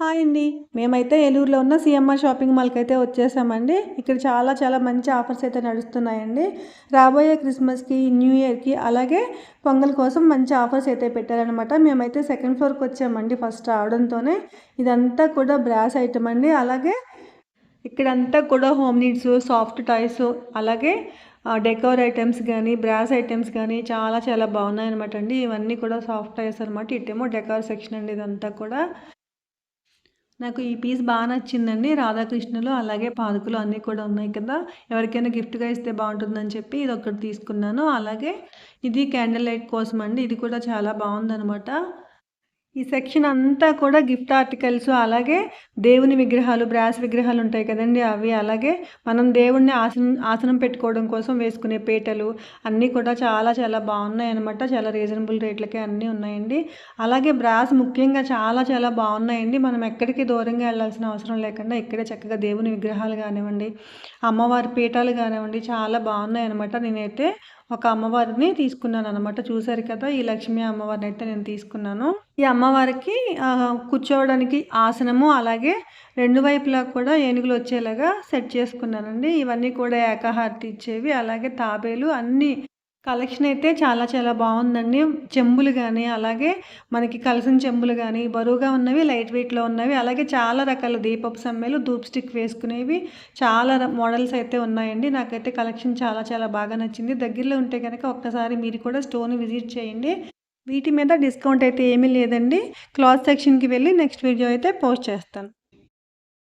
Hi అండి. మేమైతే ఏలూరులో ఉన్న సిఎంఆర్ షాపింగ్ మాల్కి అయితే వచ్చేసామండి. ఇక్కడ చాలా చాలా మంచి ఆఫర్స్ అయితే నడుస్తున్నాయండి. రాబోయే క్రిస్మస్కి న్యూ ఇయర్కి అలాగే పొంగల్ కోసం మంచి ఆఫర్స్ అయితే పెట్టారనమాట మేమైతే సెకండ్ ఫ్లోర్కి వచ్చామండి ఫస్ట్ రావడంతోనే. ఇదంతా కూడా బ్రాస్ ఐటమ్ అండి. అలాగే ఇక్కడంతా కూడా హోమ్ నీడ్స్ సాఫ్ట్ టాయ్స్ అలాగే డెకోర్ ఐటమ్స్ కానీ బ్రాస్ ఐటమ్స్ కానీ చాలా చాలా బాగున్నాయి అనమాట అండి. ఇవన్నీ కూడా సాఫ్ట్ టాయ్స్ అనమాట ఇటేమో డెకోర్ సెక్షన్ అండి ఇదంతా కూడా. నాకు ఈ పీస్ బాగా నచ్చిందండి. రాధాకృష్ణులు అలాగే పాదుకులు అన్నీ కూడా ఉన్నాయి కదా. ఎవరికైనా గిఫ్ట్గా ఇస్తే బాగుంటుందని చెప్పి ఇది ఒకటి తీసుకున్నాను. అలాగే ఇది క్యాండిల్ లైట్ కోసం అండి ఇది కూడా చాలా బాగుందనమాట ఈ సెక్షన్ అంతా కూడా గిఫ్ట్ ఆర్టికల్స్ అలాగే దేవుని విగ్రహాలు బ్రాస్ విగ్రహాలు ఉంటాయి కదండి అవి అలాగే మనం దేవుణ్ణి ఆసనం ఆసనం పెట్టుకోవడం కోసం వేసుకునే పీటలు అన్నీ కూడా చాలా చాలా బాగున్నాయి అనమాట చాలా రీజనబుల్ రేట్లకే అన్నీ ఉన్నాయండి. అలాగే బ్రాస్ ముఖ్యంగా చాలా చాలా బాగున్నాయండి. మనం ఎక్కడికి దూరంగా వెళ్ళాల్సిన అవసరం లేకుండా ఇక్కడే చక్కగా దేవుని విగ్రహాలు కానివ్వండి అమ్మవారి పీఠాలు కానివ్వండి చాలా బాగున్నాయి అనమాట నేనైతే ఒక అమ్మవారిని తీసుకున్నాను అనమాట చూసారు కదా ఈ లక్ష్మీ అమ్మవారిని అయితే నేను తీసుకున్నాను. ఈ అమ్మవారికి కూర్చోవడానికి ఆసనము అలాగే రెండు వైపులా కూడా ఏనుగులు వచ్చేలాగా సెట్ చేసుకున్నానండి. ఇవన్నీ కూడా ఏకాహారతి ఇచ్చేవి అలాగే తాబేలు అన్నీ కలెక్షన్ అయితే చాలా చాలా బాగుందండి. చెంబులు కానీ అలాగే మనకి కలిసిన చెంబులు కానీ బరువుగా ఉన్నవి లైట్ వెయిట్లో ఉన్నవి అలాగే చాలా రకాల దీపపు సమ్మెలు ధూప్ స్టిక్ వేసుకునేవి చాలా మోడల్స్ అయితే ఉన్నాయండి. నాకైతే కలెక్షన్ చాలా చాలా బాగా నచ్చింది. దగ్గరలో ఉంటే కనుక ఒక్కసారి మీరు కూడా స్టోన్ విజిట్ చేయండి. వీటి మీద డిస్కౌంట్ అయితే ఏమీ లేదండి. క్లాత్ సెక్షన్కి వెళ్ళి నెక్స్ట్ వీడియో అయితే పోస్ట్ చేస్తాను.